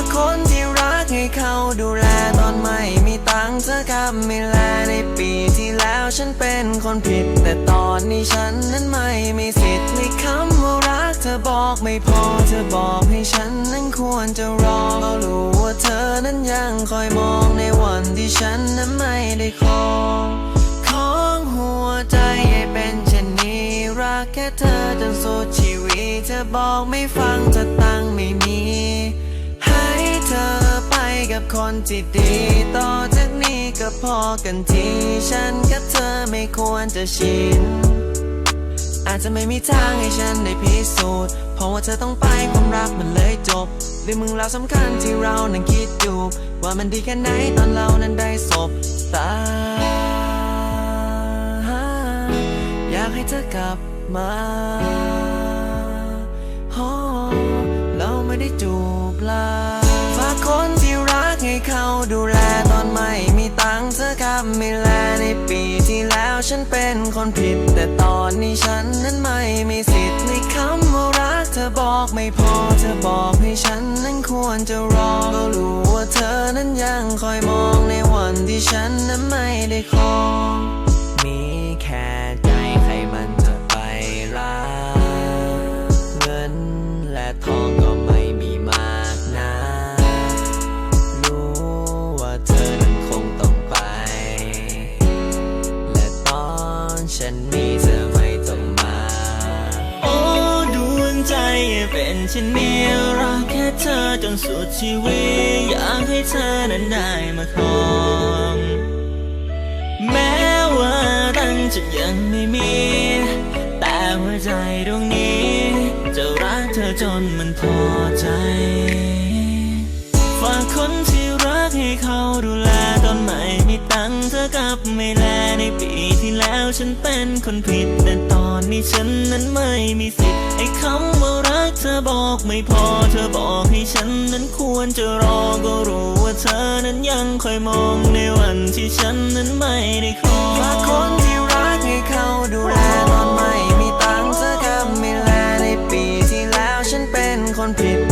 ากคนที่รักให้เขาดูแลตอนไม่มีตังค์เธอกับไม่แลในปีที่แล้วฉันเป็นคนผิด แต่ตอนนี้ฉันนั้นไม่มีสิทธิ์ในคำว่ารักเธอบอกไม่พอเธอบอกให้ฉันนั้นควรจะรอก็รู้ว่าเธอนั้นยังคอยมองในวันที่ฉันนั้นไม่ได้ขอของหัวใจให้เป็นเช่นนี้รักแค่เธอจนสุดชีวิตเธอบอกไม่ฟังจะตัง กับคนที่ดีต่อจากนี้ก็พอกันทีฉันกับเธอไม่ควรจะชิน อาจจะไม่มีทางให้ฉันได้พิสูจน์เพราะว่าเธอต้องไปความรักมันเลยจบหรือมึงเราสำคัญที่เรานั้นคิดอยู่ ว่ามันดีแค่ไหนตอนเรานั้นได้สบตา อยากให้เธอกลับมาโอ้เราไม่ได้จูบลาำไม่แลในปีที่แล้วฉันเป็นคนผิด แต่ตอนนี้ฉันนั้นไม่มีสิทธิ์ในคำว่ารักเธอบอกไม่พอเธอบอกให้ฉันนั้นควรจะรอก็รู้ว่าเธอนั้นยังคอยมองในวันที่ฉันนั้นไม่ได้ของ เป็นเช่นนี้รักแค่เธอจนสุดชีวิต อยากให้เธอนั้นได้มาครองแม้ว่าตั้งจะยังไม่มี แต่หัวใจดวงนี้ จะรักเธอจนมันพอใจ ฝากคนที่รักให้เขาดูแลตอนไม่มีตังเธอกลับไม่แลในปีที่แล้วฉันเป็นคนผิดแต่ตอน นี่ฉันนั้นไม่มีสิทธิ์ไอ้คำว่ารักเธอบอกไม่พอเธอบอกให้ฉันนั้นควรจะรอก็รู้ว่าเธอนั้นยังคอยมองในวันที่ฉันนั้นไม่ได้ขอฝากคนที่รักให้เขาดูแลตอนไม่มีตังค์เธอกับไม่แลในปีที่แล้วฉันเป็นคนผิด